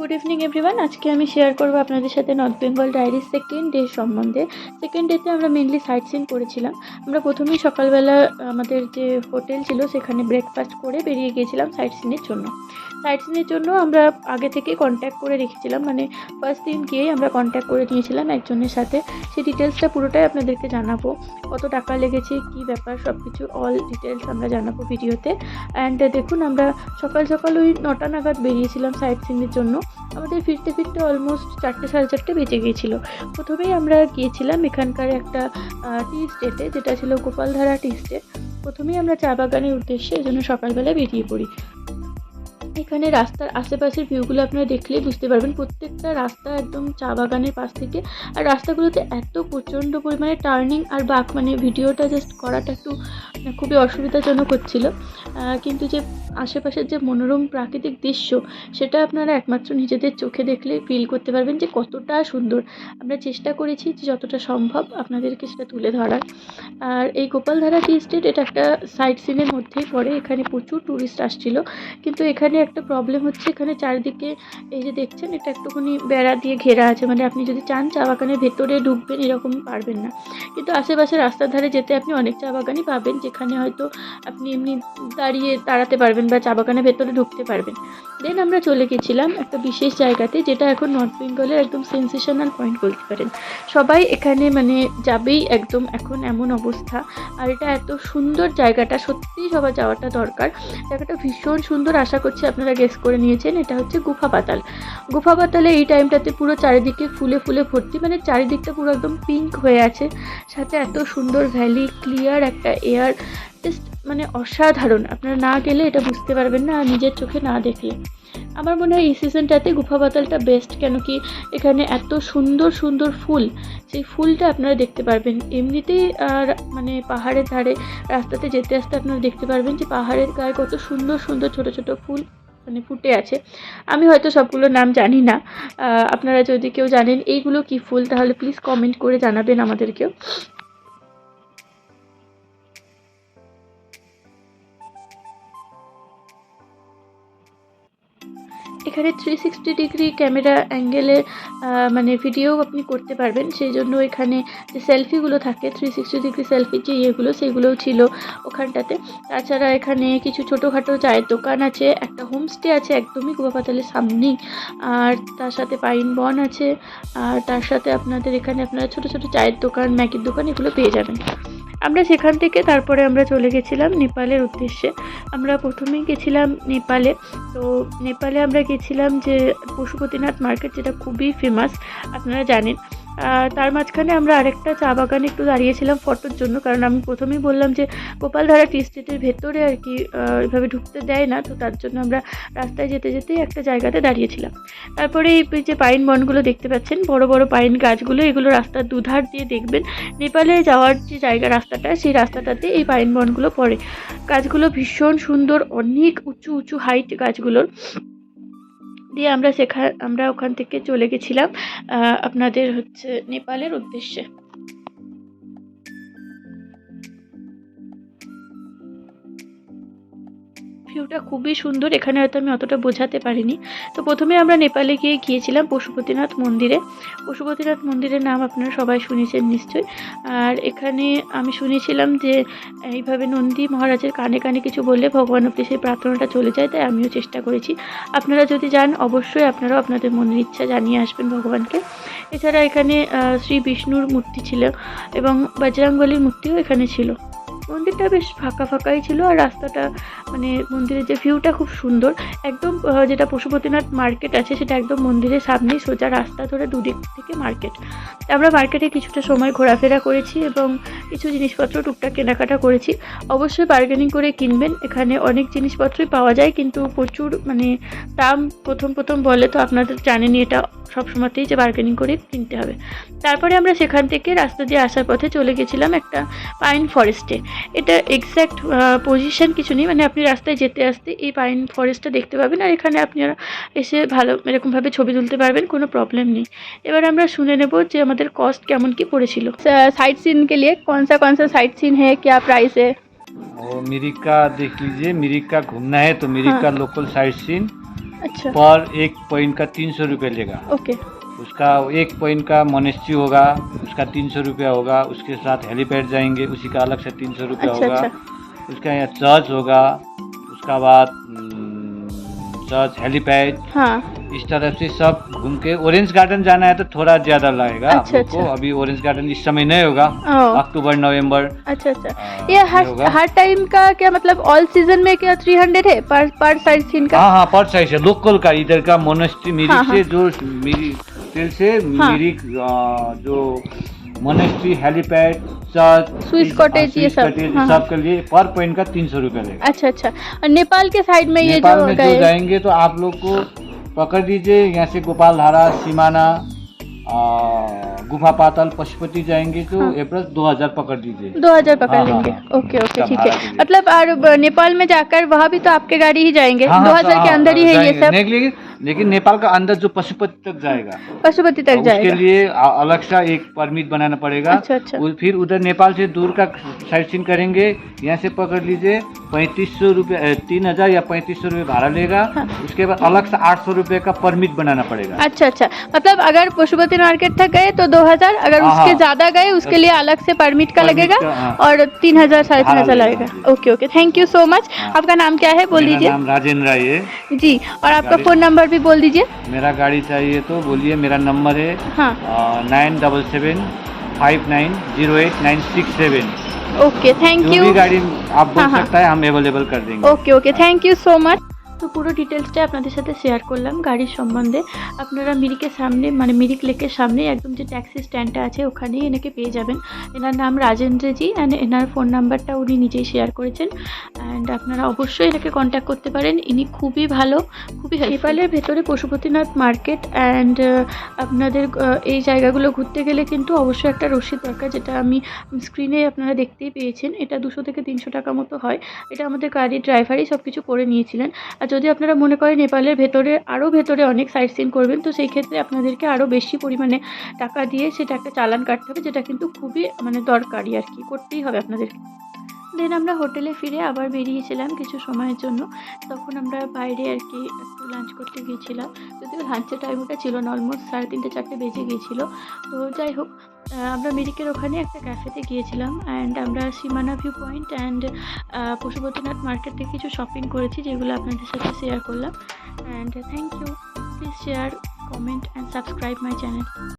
Good evening everyone আজকে আমি share করব আপনাদের সাথে নর্থ বেঙ্গল ডায়েরির সেকেন্ড ডে সম্বন্ধে। সেকেন্ড ডেতে আমরা মেনলি সাইট সিন করেছিলাম। আমরা প্রথমেই সকালবেলা, আমাদের যে হোটেল ছিল, সেখানে ব্রেকফাস্ট করে বেরিয়ে গিয়েছিলাম সাইট সিনের জন্য। সাইট সিনের জন্য আমরা আগে থেকে কন্ট্যাক্ট করে রেখেছিলাম। মানে ফার্স্ট দিন গিয়েই আমরা কন্ট্যাক্ট করে নিয়েছিলাম একজনের সাথে। সেই ডিটেলসটা পুরোটাই আপনাদেরকে জানাব। কত টাকা লেগেছে, কী ব্যাপার সব কিছু অল ডিটেলস আমরা জানাব ভিডিওতে অ্যান্ড দেখুন, আমরা সকাল সকাল ওই নটা নাগাদ বেরিয়েছিলাম সাইট সিনের জন্য। আমাদের ফিরতে ফিরতে অলমোস্ট চারটে সাড়ে চারটে বেজে গিয়েছিল। প্রথমেই আমরা গিয়েছিলাম এখানকার একটা টি স্টেটে যেটা ছিল গোপালধারা টি স্টেট প্রথমেই আমরা চা বাগানের উদ্দেশ্যে এই জন্য সকালবেলা বেরিয়ে পড়ি। এখানে রাস্তার আশেপাশের ভিউগুলো আপনারা দেখলেই বুঝতে পারবেন। প্রত্যেকটা রাস্তা একদম চা বাগানের পাশ থেকে। আর রাস্তাগুলোতে এত প্রচণ্ড পরিমাণে টার্নিং আর বাঁক মানে ভিডিওটা জাস্ট করাটা একটু খুবই অসুবিধাজনক হচ্ছিল। কিন্তু যে আশেপাশের যে মনোরম প্রাকৃতিক দৃশ্য, সেটা আপনারা একমাত্র নিজেদের চোখে দেখলে ফিল করতে পারবেন যে কতটা সুন্দর। আমরা চেষ্টা করেছি যে যতটা সম্ভব আপনাদেরকে সেটা তুলে ধরার। আর এই গোপালধারা টি স্টেট এটা একটা সাইট সিনের মধ্যেই পড়ে, এখানে প্রচুর ট্যুরিস্ট আসছিল। কিন্তু এখানে একটা প্রবলেম হচ্ছে, এখানে চারিদিকে এই যে দেখছেন, এটা একটুখানি বেড়া দিয়ে ঘেরা আছে। মানে আপনি যদি চান চা বাগানের ভেতরে ঢুকবেন, এরকম পারবেন না। কিন্তু আশেপাশে রাস্তার ধারে যেতে আপনি অনেক চা বাগানই পাবেন যেখানে হয়তো আপনি এমনি দাঁড়িয়ে দাঁড়াতে পারবেন বা চা বাগানের ভেতরে ঢুকতে পারবেন। দেন আমরা চলে গেছিলাম একটা বিশেষ জায়গাতে, যেটা এখন নর্থ বেঙ্গলের একদম সেন্সেশনাল পয়েন্ট বলতে পারেন। সবাই এখানে মানে যাবেই একদম এখন এমন অবস্থা। আর এটা এত সুন্দর জায়গাটা, সত্যিই সবার যাওয়াটা দরকার। জায়গাটা ভীষণ সুন্দর, আশা করছি আপনারা গেস করে নিয়েছেন। এটা হচ্ছে গুফা পাতাল। গুফা পাতালে এই টাইমটাতে পুরো চারিদিকে ফুলে ফুলে ভর্তি মানে চারিদিকটা পুরো একদম পিঙ্ক হয়ে আছে। সাথে এত সুন্দর ভ্যালি ক্লিয়ার একটা এয়ার জাস্ট মানে অসাধারণ। আপনারা না গেলে এটা বুঝতে পারবেন না আর নিজের চোখে না দেখলে। আমার মনে হয় এই সিজনটাতে গুফা পাতালটা বেস্ট কেন কি এখানে এত সুন্দর সুন্দর ফুল। সেই ফুলটা আপনারা দেখতে পারবেন। এমনিতেই আর মানে পাহাড়ের ধারে, রাস্তাতে যেতে আসতে আপনারা দেখতে পারবেন যে পাহাড়ের গায়ে কত সুন্দর সুন্দর ছোট ছোট ফুল মানে ফুটে আছে। আমি হয়তো সবগুলোর নাম জানি না। আপনারা যদি কেউ জানেন এইগুলো কি ফুল, তাহলে প্লিজ কমেন্ট করে জানাবেন আমাদেরকেও। এখানে থ্রি সিক্সটি ডিগ্রি ক্যামেরা অ্যাঙ্গেলে মানে ভিডিও আপনি করতে পারবেন। সেই জন্য এখানে যে সেলফিগুলো থাকে থ্রি সিক্সটি ডিগ্রি সেলফির যে ইয়েগুলো, সেগুলোও ছিল ওখানটাতে। তাছাড়া এখানে কিছু ছোটোখাটো চায়ের দোকান আছে, একটা হোমস্টে আছে একদমই কুয়াপাতালের সামনেই। আর তার সাথে পাইন বন আছে, আর তার সাথে আপনাদের এখানে আপনারা ছোটো ছোটো চায়ের দোকান, ম্যাগির দোকান এগুলো পেয়ে যাবেন। আমরা সেখান থেকে তারপরে আমরা চলে গেছিলাম নেপালের উদ্দেশ্যে। আমরা প্রথমেই গেছিলাম নেপালে। তো নেপালে আমরা গেছিলাম যে পশুপতিনাথ মার্কেট, যেটা খুবই ফেমাস আপনারা জানেন। তার মাঝখানে আমরা আরেকটা চা বাগানে একটু দাঁড়িয়েছিলাম ফটোর জন্য, কারণ আমি প্রথমেই বললাম যে গোপালধারা টি স্টেটের ভেতরে আর কি এভাবে ঢুকতে দেয় না, তো তার জন্য আমরা রাস্তায় যেতে যেতেই একটা জায়গাতে দাঁড়িয়েছিলাম। তারপরে এই যে পাইন বনগুলো দেখতে পাচ্ছেন, বড় বড় পাইন গাছগুলো, এগুলো রাস্তার দুধার দিয়ে দেখবেন, নেপালে যাওয়ার যে জায়গা রাস্তাটা, সেই রাস্তাটাতে এই পাইন বনগুলো পড়ে। গাছগুলো ভীষণ সুন্দর, অনেক উঁচু উঁচু হাইট গাছগুলোর। দিয়ে আমরা সেখান আমরা ওখান থেকে চলে গেছিলাম আপনাদের হচ্ছে নেপালের উদ্দেশ্যে। ভিউটা খুবই সুন্দর। এখানে হয়তো আমি অতটা বোঝাতে পারিনি। তো প্রথমে আমরা নেপালে গিয়ে গিয়েছিলাম পশুপতিনাথ মন্দিরে। পশুপতিনাথ মন্দিরের নাম আপনারা সবাই শুনেছেন নিশ্চয়ই। আর এখানে আমি শুনেছিলাম যে এইভাবে নন্দী মহারাজের কানে কানে কিছু বললে ভগবান অব্দি সেই প্রার্থনাটা চলে যায়, তাই আমিও চেষ্টা করেছি। আপনারা যদি যান, অবশ্যই আপনারাও আপনাদের মনের ইচ্ছা জানিয়ে আসবেন ভগবানকে। এছাড়া এখানে শ্রী বিষ্ণুর মূর্তি ছিল এবং বজরাঙ্গলির মূর্তিও এখানে ছিল। মন্দিরটা বেশ ফাঁকা ফাঁকাই ছিল আর রাস্তাটা মানে মন্দিরের যে ভিউটা খুব সুন্দর। একদম যেটা পশুপতিনাথ মার্কেট আছে, সেটা একদম মন্দিরের সামনেই সোজা রাস্তা ধরে দুদিক থেকে মার্কেট আমরা মার্কেটে কিছুটা সময় ঘোরাফেরা করেছি এবং কিছু জিনিসপত্র টুকটাক কেনাকাটা করেছি। অবশ্যই বার্গেনিং করে কিনবেন। এখানে অনেক জিনিসপত্রই পাওয়া যায়, কিন্তু প্রচুর মানে দাম প্রথম প্রথম বলে তো আপনাদের জানেনই, এটা সব সময়তেই যে বার্গেনিং করে কিনতে হবে। তারপরে আমরা সেখান থেকে রাস্তা দিয়ে আসার পথে চলে গেছিলাম একটা পাইন ফরেস্টে এটা এক্স্যাক্ট পজিশন কিছু নেই মানে আপনি রাস্তায় যেতে আসতে এই পাইন ফরেস্টটা দেখতে পাবেন আর এখানে আপনারা এসে ভালো এরকমভাবে ছবি তুলতে পারবেন কোনো প্রবলেম নেই এবার আমরা শুনে নেব যে আমাদের কস্ট কেমন কি পড়েছিল साइट सीन के लिए कौन सा कौन सा साइट सीन है क्या प्राइस है और मिरिक का देख लीजिए मिरिक का घूमना है तो मिरिक हाँ। का लोकल साइट सीन अच्छा पर एक पॉइंट का तीन सौ रुपये लेगा ओके उसका एक पॉइंट का मोनेस्ट्री होगा उसका तीन सौ रुपया होगा उसके साथ हेलीपैड जाएँगे उसी का अलग से तीन सौ रुपया अच्छा होगा। अच्छा। उसका यहाँ चर्च होगा उसका बाद हम्म, चर्च हेलीपैड हाँ। इस तरफ़ से सब घूम के ऑरेंज गार्डन जाना है तो थोड़ा ज़्यादा लगेगा। अच्छा, लोग को अच्छा। अभी ऑरेंज गार्डन इस समय नहीं होगा। अक्टूबर नवंबर। अच्छा अच्छा। आ, ये हर हर टाइम का क्या मतलब ऑल सीज़न में क्या थ्री हंड्रेड है पर पर सीन का? हाँ हाँ पर साइड से लोकल का इधर का मोनेस्ट्री मिरिक हाँ, से जो मिरिक तेल से हाँ। मिरिक आ, जो monastery helipad church Swiss cottage हाँ, ये सब, कॉटेज हाँ, सब के लिए पर पॉइंट का तीन सौ रुपया लगेगा। अच्छा अच्छा। और नेपाल के साइड में ये जो में जो जाएँगे तो आप लोग को पकड़ लीजिए यहाँ से गोपाल धारा सीमाना गुफा पाताल पशुपति जाएँगे तो हाँ। अप्रैल दो हज़ार पकड़ दीजिए। दो हज़ार पकड़ हाँ, हाँ, लेंगे। हाँ। ओके ओके ठीक है। मतलब और नेपाल में जाकर वहाँ भी तो आपके गाड़ी ही जाएँगे। हाँ, दो हाँ, हज़ार के हाँ, अंदर ही है ये सब। लेकिन नेपाल का अंदर जो पशुपति तक जाएगा पशुपति तक जाएगा उसके लिए अलग सा एक परमिट बनाना पड़ेगा। अच्छा अच्छा। फिर उधर नेपाल से दूर का साइड सीन करेंगे यहाँ से पकड़ लीजिए पैंतीस सौ रुपये तीन हज़ार या पैंतीस सौ रुपये भाड़ा लेगा। हाँ। उसके बाद अलग से आठ सौ रुपये का परमिट बनाना पड़ेगा। अच्छा अच्छा। मतलब अगर पशुपति मार्केट तक गए तो दो हज़ार अगर हाँ, उसके हाँ। ज़्यादा गए उसके लिए अलग से परमिट का लगेगा हाँ। और तीन हज़ार साढ़े तीन हज़ार लगेगा, okay okay. Thank you so much. आपका नाम क्या है बोल दीजिए। राजेंद्र राय जी और आपका फ़ोन नंबर भी बोल दीजिए। मेरा गाड़ी चाहिए तो बोलिए मेरा नंबर है हाँ। Nine double seven five nine zero eight nine six seven. Okay thank you. गाड़ी आप बोल हाँ, हाँ, सकता है हम अवेलेबल कर देंगे। Okay okay thank you so much. তো পুরো ডিটেলসটা আপনাদের সাথে শেয়ার করলাম গাড়ির সম্বন্ধে। আপনারা মিরিকের সামনে মানে মিরিক লেকের সামনে একদম যে ট্যাক্সি স্ট্যান্ডটা আছে ওখানেই এনাকে পেয়ে যাবেন। এনার নাম রাজেন্দ্রজি অ্যান্ড এনার ফোন নাম্বারটা উনি নিজেই শেয়ার করেছেন। অ্যান্ড আপনারা অবশ্যই এনাকে কন্ট্যাক্ট করতে পারেন। ইনি খুবই ভালো খুবই নেপালের ভেতরে পশুপতিনাথ মার্কেট অ্যান্ড আপনাদের এই জায়গাগুলো ঘুরতে গেলে কিন্তু অবশ্যই একটা রসিদ দরকার যেটা আমি স্ক্রিনে আপনারা দেখতেই পেয়েছেন। এটা দুশো থেকে তিনশো টাকা মতো হয়। এটা আমাদের গাড়ির ড্রাইভারই সব কিছু করে নিয়েছিলেন। আর যদি আপনারা মনে করেন নেপালের ভেতরে আরও ভেতরে অনেক সাইট সিন করবেন, তো সেই ক্ষেত্রে আপনাদেরকে আরও বেশি পরিমাণে টাকা দিয়ে সেটা একটা চালান কাটতে হবে, যেটা কিন্তু খুবই মানে দরকারি আর কি, করতেই হবে আপনাদেরকে। দেন আমরা হোটেলে ফিরে আবার বেরিয়েছিলাম কিছু সময়ের জন্য। তখন আমরা বাইরে আর কি একটু লাঞ্চ করতে গিয়েছিলাম। যদিও লাঞ্চের টাইম ওটা ছিল না অলমোস্ট সাড়ে তিনটে, চারটে বেজে গিয়েছিল। তো যাই হোক আমরা মেরিকের ওখানে একটা ক্যাফেতে গিয়েছিলাম অ্যান্ড আমরা Simana view point and Pashupatinath market থেকে কিছু শপিং করেছি যেগুলো আপনাদের সাথে শেয়ার করলাম। And thank you please share comment and subscribe my channel